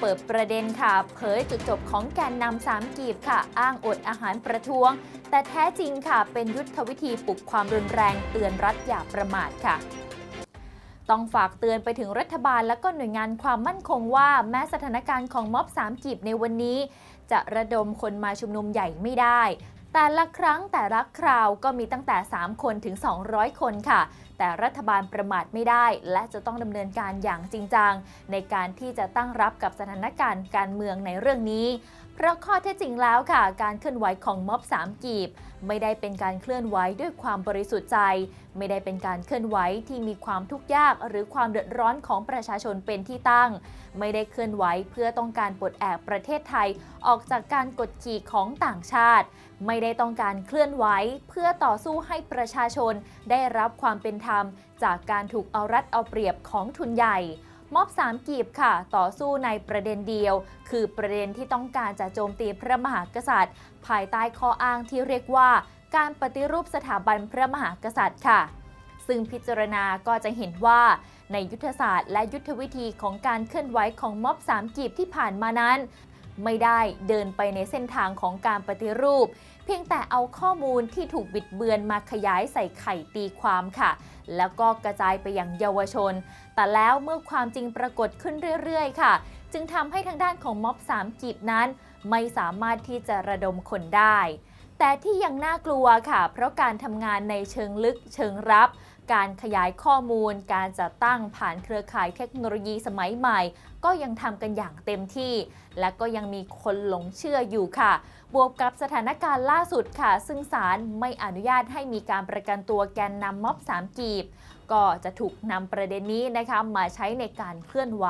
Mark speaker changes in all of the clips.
Speaker 1: เปิดประเด็นค่ะ เผยจุดจบของแกนนำสามกีบค่ะ อ้างอดอาหารประท้วง แต่แท้จริงค่ะ เป็นยุทธวิธีปลุกความรุนแรงเตือนรัฐอย่าประมาทค่ะต้องฝากเตือนไปถึงรัฐบาลและก็หน่วยงานความมั่นคงว่า แม้สถานการณ์ของม็อบสามกีบในวันนี้ จะระดมคนมาชุมนุมใหญ่ไม่ได้ แต่ละครั้งแต่ละคราวก็มีตั้งแต่ 3 คนถึง 200 คนค่ะแต่รัฐบาลประมาทไม่ได้ และจะต้องดำเนินการอย่างจริงจัง ในการที่จะตั้งรับกับสถานการณ์การเมืองในเรื่องนี้เพราะข้อเท็จจริงแล้วค่ะ การเคลื่อนไหวของม็อบสามกีบ ไม่ได้เป็นการเคลื่อนไหวด้วยความบริสุทธิ์ใจ ไม่ได้เป็นการเคลื่อนไหวที่มีความทุกข์ยาก หรือความเดือดร้อนของประชาชนเป็นที่ตั้ง ไม่ได้เคลื่อนไหวเพื่อต้องการปลดแอกประเทศไทย ออกจากการกดขี่ของต่างชาติ ไม่ได้ต้องการเคลื่อนไหวเพื่อต่อสู้ให้ประชาชนได้รับความเป็นธรรม จากการถูกเอารัดเอาเปรียบของทุนใหญ่ ม็อบสามกีบค่ะ ต่อสู้ในประเด็นเดียว คือประเด็นที่ต้องการจะโจมตีพระมหากษัตริย์ ภายใต้ข้ออ้างที่เรียกว่า การปฏิรูปสถาบันพระมหากษัตริย์ค่ะ ซึ่งพิจารณาก็จะเห็นว่า ในยุทธศาสตร์และยุทธวิธีของการเคลื่อนไหวของม็อบสามกีบที่ผ่านมานั้น ไม่ได้เดินไปในเส้นทางของการปฏิรูป เพียงแต่เอาข้อมูลที่ถูกบิดเบือนมาขยายใส่ไข่ตีความค่ะ แล้วก็กระจายไปยังเยาวชน แต่แล้วเมื่อความจริงปรากฏขึ้นเรื่อยๆ ค่ะ จึงทำให้ทางด้านของม็อบสามกีบนั้น ไม่สามารถที่จะระดมคนได้ แต่ที่ยังน่ากลัวค่ะ เพราะการทำงานในเชิงลึกเชิงรับ การขยายข้อมูล การจัดตั้งผ่านเครือข่ายเทคโนโลยีสมัยใหม่ ก็ยังทำกันอย่างเต็มที่ และก็ยังมีคนหลงเชื่ออยู่ค่ะ บวกกับสถานการณ์ล่าสุดค่ะ ซึ่งศาลไม่อนุญาตให้มีการประกันตัวแกนนำม็อบสามกีบ ก็จะถูกนำประเด็นนี้นะคะมาใช้ในการเคลื่อนไหว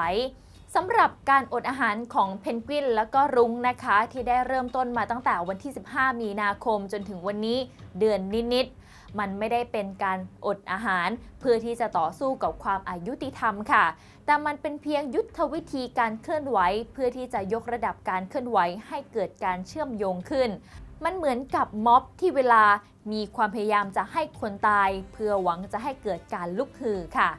Speaker 1: สำหรับการอดอาหารของเพนกวินและก็รุ้งนะคะ ที่ได้เริ่มต้นมาตั้งแต่วันที่ 15 มีนาคมจนถึงวันนี้เดือนนิดๆ มันไม่ได้เป็นการอดอาหาร เพื่อที่จะต่อสู้กับความอายุติธรรมค่ะ แต่มันเป็นเพียงยุทธวิธีการเคลื่อนไหว เพื่อที่จะยกระดับการเคลื่อนไหวให้เกิดการเชื่อมโยงขึ้น มันเหมือนกับม็อบที่เวลามีความพยายามจะให้คนตาย เพื่อหวังจะให้เกิดการลุกฮือค่ะ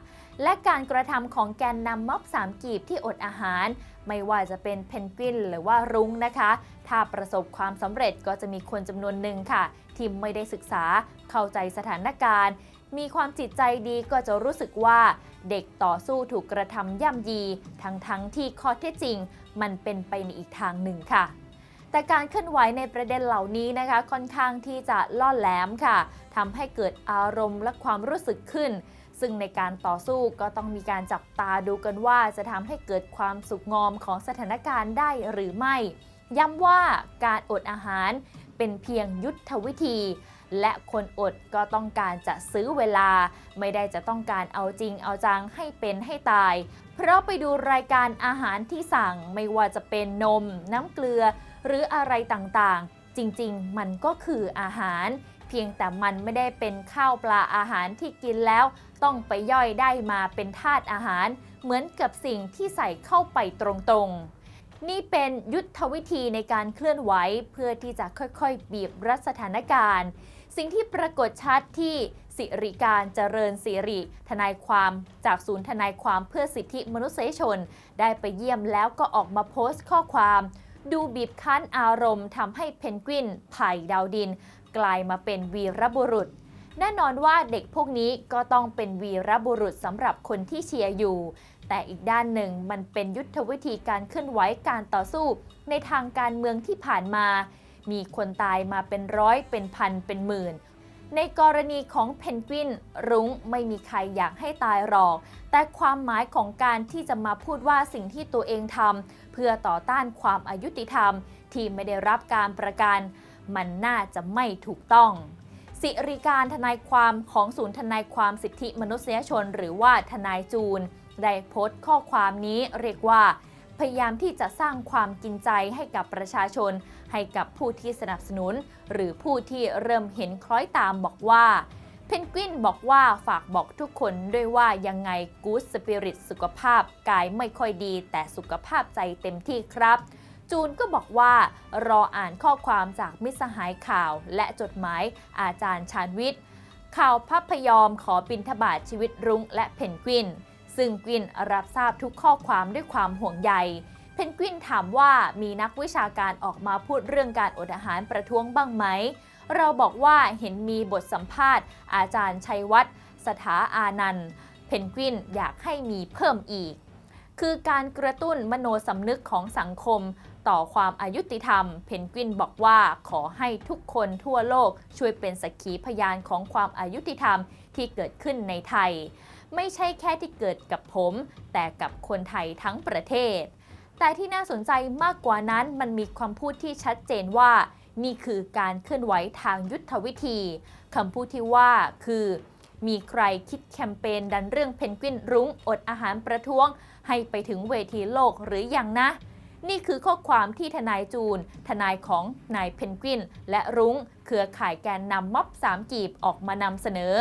Speaker 1: และการกระทำของแกนนำม็อบสามกีบที่อดอาหาร ไม่ว่าจะเป็นเพนกวินหรือว่ารุ้งนะคะ ถ้าประสบความสำเร็จก็จะมีคนจำนวนหนึ่งค่ะ ที่ไม่ได้ศึกษาเข้าใจสถานการณ์ มีความจิตใจดีก็จะรู้สึกว่า เด็กต่อสู้ถูกกระทำย่ำยี ทั้งทั้งที่ข้อเท็จจริง มันเป็นไปในอีกทางหนึ่งค่ะแต่การเคลื่อนไหวในประเด็นเหล่านี้นะคะ ค่อนข้างที่จะล่อแหลมค่ะทำให้เกิดอารมณ์และความรู้สึกขึ้น ซึ่งในการต่อสู้ก็ต้องมีการจับตาดูกันว่าจะทำให้เกิดความสุขงอมของสถานการณ์ได้หรือไม่ ย้ำว่าการอดอาหารเป็นเพียงยุทธวิธี และคนอดก็ต้องการจะซื้อเวลา ไม่ได้จะต้องการเอาจริงเอาจังให้เป็นให้ตาย เพราะไปดูรายการอาหารที่สั่งไม่ว่าจะเป็นนม น้ำเกลือ หรืออะไรต่างๆ จริงๆ มันก็คืออาหาร เพียงแต่มันไม่ได้เป็นข้าวปลาอาหารที่กินแล้ว ต้องไปย่อยได้มาเป็นธาตุอาหาร เหมือนกับสิ่งที่ใส่เข้าไปตรงๆนี่เป็นยุทธวิธีในการเคลื่อนไหวเพื่อที่จะค่อยๆ บีบรัดสถานการณ์ สิ่งที่ปรากฏชัดที่สิริการเจริญสิริ ทนายความจากศูนย์ทนายความเพื่อสิทธิมนุษยชน ได้ไปเยี่ยมแล้วก็ออกมาโพสต์ข้อความ ดูบีบคั้นอารมณ์ทำให้เพนกวินไผ่ดาวดิน กลายมาเป็นวีรบุรุษ แน่นอนว่าเด็กพวกนี้ก็ต้องเป็นวีรบุรุษสำหรับคนที่เชียร์อยู่ แต่อีกด้านหนึ่งมันเป็นยุทธวิธีการเคลื่อนไหวการต่อสู้ ในทางการเมืองที่ผ่านมา มีคนตายมาเป็นร้อยเป็นพันเป็นหมื่นในกรณีของเพนกวินรุ้งไม่มีใครอยากให้ตายหรอก แต่ความหมายของการที่จะมาพูดว่าสิ่งที่ตัวเองทำ พื่อต่อต้านความอายุติธรรม ที่ไม่ได้รับการประกัน มันน่าจะไม่ถูกต้อง สิริการทนายความของศูนย์ทนายความสิทธิมนุษยชน หรือว่าทนายจูน ได้โพสต์ข้อความนี้เรียกว่า พยายามที่จะสร้างความกินใจให้กับประชาชน ให้กับผู้ที่สนับสนุน หรือผู้ที่เริ่มเห็นคล้อยตามบอกว่า เพนกวินบอกว่าฝากบอกทุกคนด้วยว่ายังไงกู๊ดสปิริตสุขภาพกายไม่ค่อยดี แต่สุขภาพใจเต็มที่ครับ จูนก็บอกว่ารออ่านข้อความจากมิสหายข่าวและจดหมายอาจารย์ชาญวิทย์ ข่าวพัพยอมขอบินทบาทชีวิตรุ้งและเพนกวิน ซึ่งกวินรับทราบทุกข้อความด้วยความห่วงใยเพนกวินถามว่ามีนักวิชาการออกมาพูดเรื่องการอดอาหารประท้วงบ้างไหม เราบอกว่าเห็นมีบทสัมภาษณ์ อาจารย์ชัยวัฒน์สถาอานันต์ เพนกวินอยากให้มีเพิ่มอีก คือการกระตุ้นมโนสำนึกของสังคม ต่อความอายุติธรรม เพนกวินบอกว่าขอให้ทุกคนทั่วโลกช่วยเป็นสักขีพยานของความอายุติธรรมที่เกิดขึ้นในไทย ไม่ใช่แค่ที่เกิดกับผม แต่กับคนไทยทั้งประเทศ แต่ที่น่าสนใจมากกว่านั้นมันมีคำพูดที่ชัดเจนว่า นี่คือการเคลื่อนไหวทางยุทธวิธีคำพูดที่ว่าคือมีใครคิดแคมเปญดันเรื่องเพนกวินรุ้งอดอาหารประท้วง ให้ไปถึงเวทีโลกหรืออยังนะ นี่คือข้อความที่ทนายจูน ทนายของนายเพนกวิน และรุ้ง เครือข่ายแกนนำม็อบสามกีบออกมานำเสนอ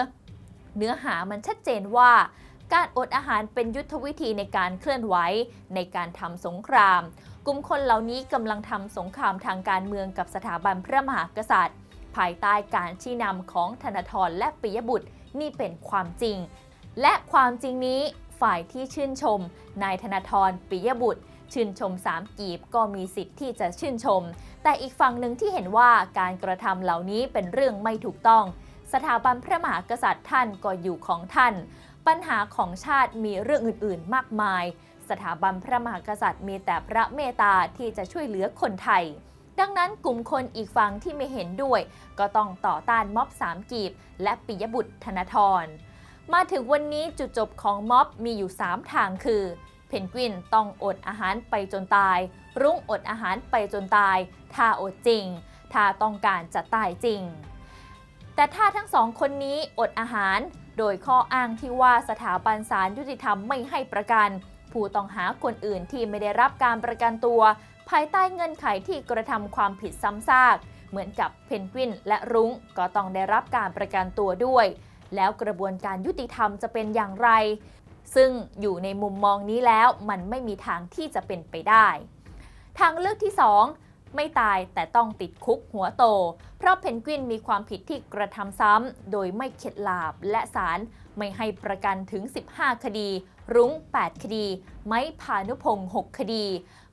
Speaker 1: เนื้อหามันชัดเจนว่า การอดอาหารเป็นยุทธวิธีในการเคลื่อนไหวในการทำสงคราม กลุ่มคนเหล่านี้กำลังทำสงครามทางการเมืองกับสถาบันพระมหากษัตริย์ ภายใต้การชี้นำของธนาธรและปิยบุตรนี่เป็นความจริง และความจริงนี้ฝ่ายที่ชื่นชม นายธนาธรปิยบุตร ชื่นชมสามกีบก็มีสิทธิ์ที่จะชื่นชม แต่อีกฝั่งหนึ่งที่เห็นว่าการกระทำเหล่านี้เป็นเรื่องไม่ถูกต้อง สถาบันพระมหากษัตริย์ท่านก็อยู่ของท่าน ปัญหาของชาติมีเรื่องอื่น ๆ มากมาย สถาบันพระมหากษัตริย์มีแต่พระเมตตาที่จะช่วยเหลือคนไทย ดังนั้นกลุ่มคนอีกฝั่งที่ไม่เห็นด้วย ก็ต้องต่อต้านม็อบสามกีบ และปิยบุตรธนทร มาถึงวันนี้จุดจบของม็อบมีอยู่ 3 ทางคือ เพนกวินต้องอดอาหารไปจนตาย รุ้งอดอาหารไปจนตาย ถ้าอดจริง ถ้าต้องการจะตายจริง แต่ถ้าทั้งสองคนนี้อดอาหาร โดยข้ออ้างที่ว่าสถาบันศาลยุติธรรมไม่ให้ประกัน ผู้ต้องหาคนอื่นที่ไม่ได้รับการประกันตัว ภายใต้เงื่อนไขที่กระทำความผิดซ้ำซาก เหมือนกับเพนกวินและรุ้งก็ต้องได้รับการประกันตัวด้วย แล้วกระบวนการยุติธรรมจะเป็นอย่างไร ซึ่งอยู่ในมุมมองนี้แล้วมันไม่มีทางที่จะเป็นไปได้ ทางเลือกที่ 2 ไม่ตายแต่ต้องติดคุกหัวโต เพราะเพนกวินมีความผิดที่กระทำซ้ำ โดยไม่เข็ดหลาบและศาลไม่ให้ประกันถึง 15 คดี รุ้ง 8 คดี ไม้พานุพงศ์6 คดี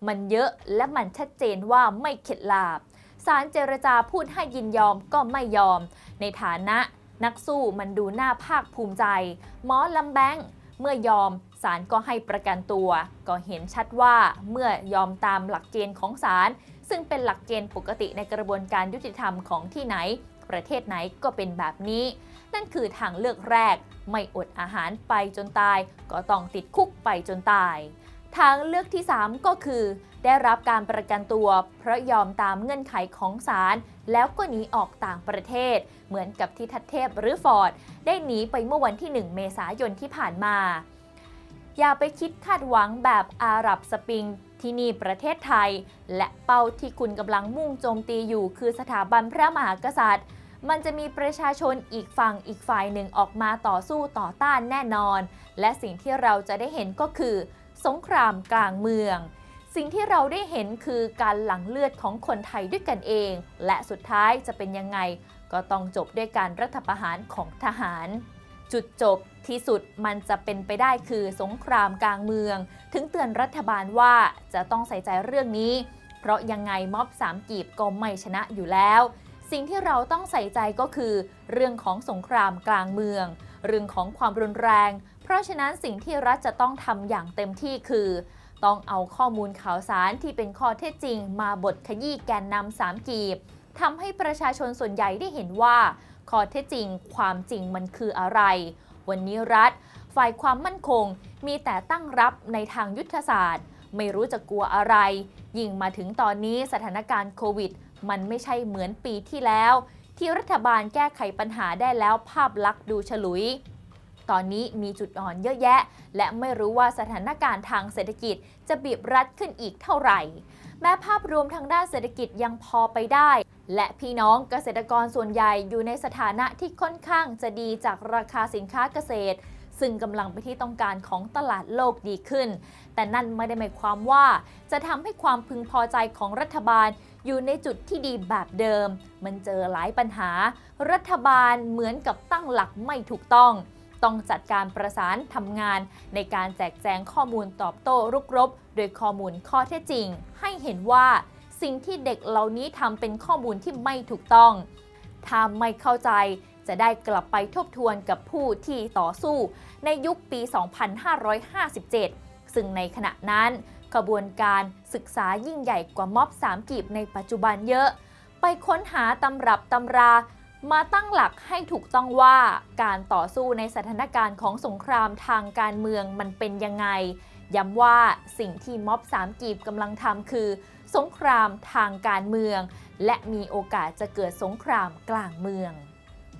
Speaker 1: มันเยอะและมันชัดเจนว่าไม่เข็ดหลาบศาลเจรจาพูดให้ยินยอมก็ไม่ยอม ในฐานะนักสู้มันดูน่าภาคภูมิใจ หมอลำแบงเมื่อยอมศาลก็ให้ประกันตัว ก็เห็นชัดว่าเมื่อยอมตามหลักเกณฑ์ของศาล ซึ่งเป็นหลักเกณฑ์ปกติในกระบวนการยุติธรรมของที่ไหน ประเทศไหนก็เป็นแบบนี้ นั่นคือทางเลือกแรก ไม่อดอาหารไปจนตาย ก็ต้องติดคุกไปจนตายทางเลือกที่ 3 ก็คือ ได้รับการประกันตัว เพราะยอมตามเงื่อนไขของศาลแล้วก็หนีออกต่างประเทศ เหมือนกับที่ทัตเทพหรือฟอร์ด ได้หนีไปเมื่อวันที่ 1 เมษายนที่ผ่านมา อย่าไปคิดคาดหวังแบบอาหรับสปริงที่นี่ประเทศไทย และเป้าที่คุณกำลังมุ่งโจมตีอยู่คือสถาบันพระมหากษัตริย์ มันจะมีประชาชนอีกฝั่งอีกฝ่ายหนึ่งออกมาต่อสู้ต่อต้านแน่นอน และสิ่งที่เราจะได้เห็นก็คือ สงครามกลางเมือง สิ่งที่เราได้เห็นคือการหลั่งเลือดของคนไทยด้วยกันเอง และสุดท้ายจะเป็นยังไง ก็ต้องจบด้วยการรัฐประหารของทหาร จุดจบที่สุดมันจะเป็นไปได้คือสงครามกลางเมือง ถึงเตือนรัฐบาลว่าจะต้องใส่ใจเรื่องนี้ เพราะยังไงม็อบสามกีบก็ไม่ชนะอยู่แล้ว สิ่งที่เราต้องใส่ใจก็คือ เรื่องของสงครามกลางเมือง เรื่องของความรุนแรง เพราะฉะนั้นสิ่งที่รัฐจะต้องทำอย่างเต็มที่คือ ต้องเอาข้อมูลข่าวสารที่เป็นข้อเท็จจริง มาบทขยี้แกนนำสามกีบทำให้ประชาชนส่วนใหญ่ได้เห็นว่า ข้อเท็จจริงความจริงมันคืออะไร วันนี้รัฐ ฝ่ายความมั่นคง มีแต่ตั้งรับในทางยุทธศาสตร์ ไม่รู้จะกลัวอะไร ยิ่งมาถึงตอนนี้สถานการณ์โควิด มันไม่ใช่เหมือนปีที่แล้ว ที่รัฐบาลแก้ไขปัญหาได้แล้วภาพลักษณ์ดูฉลุยตอนนี้มีจุดอ่อนเยอะแยะ และไม่รู้ว่าสถานการณ์ทางเศรษฐกิจจะบีบรัดขึ้นอีกเท่าไหร่ แม้ภาพรวมทางด้านเศรษฐกิจยังพอไปได้ และพี่น้องเกษตรกรส่วนใหญ่อยู่ในสถานะที่ค่อนข้างจะดีจากราคาสินค้าเกษตร ซึ่งกำลังไปที่ต้องการของตลาดโลกดีขึ้น แต่นั่นไม่ได้หมายความว่า จะทำให้ความพึงพอใจของรัฐบาลอยู่ในจุดที่ดีแบบเดิม มันเจอหลายปัญหา รัฐบาลเหมือนกับตั้งหลักไม่ถูกต้อง ต้องจัดการประสานทำงาน ในการแจกแจงข้อมูลตอบโต้รุกรบ โดยข้อมูลข้อเท็จจริง ให้เห็นว่าสิ่งที่เด็กเหล่านี้ทำเป็นข้อมูลที่ไม่ถูกต้อง ถ้าไม่เข้าใจจะได้กลับไปทบทวนกับผู้ที่ต่อสู้ ในยุคปี 2557 ซึ่งในขณะนั้นขบวนการศึกษายิ่งใหญ่กว่าม็อบสามกีบในปัจจุบันเยอะ ไปค้นหาตำรับตำรา มาตั้งหลักให้ถูกต้องว่าการต่อสู้ในสถานการณ์ของสงครามทางการเมืองมันเป็นยังไง ย้ำว่าสิ่งที่ม็อบสามกีบกำลังทำคือ สงครามทางการเมือง และมีโอกาสจะเกิดสงครามกลางเมือง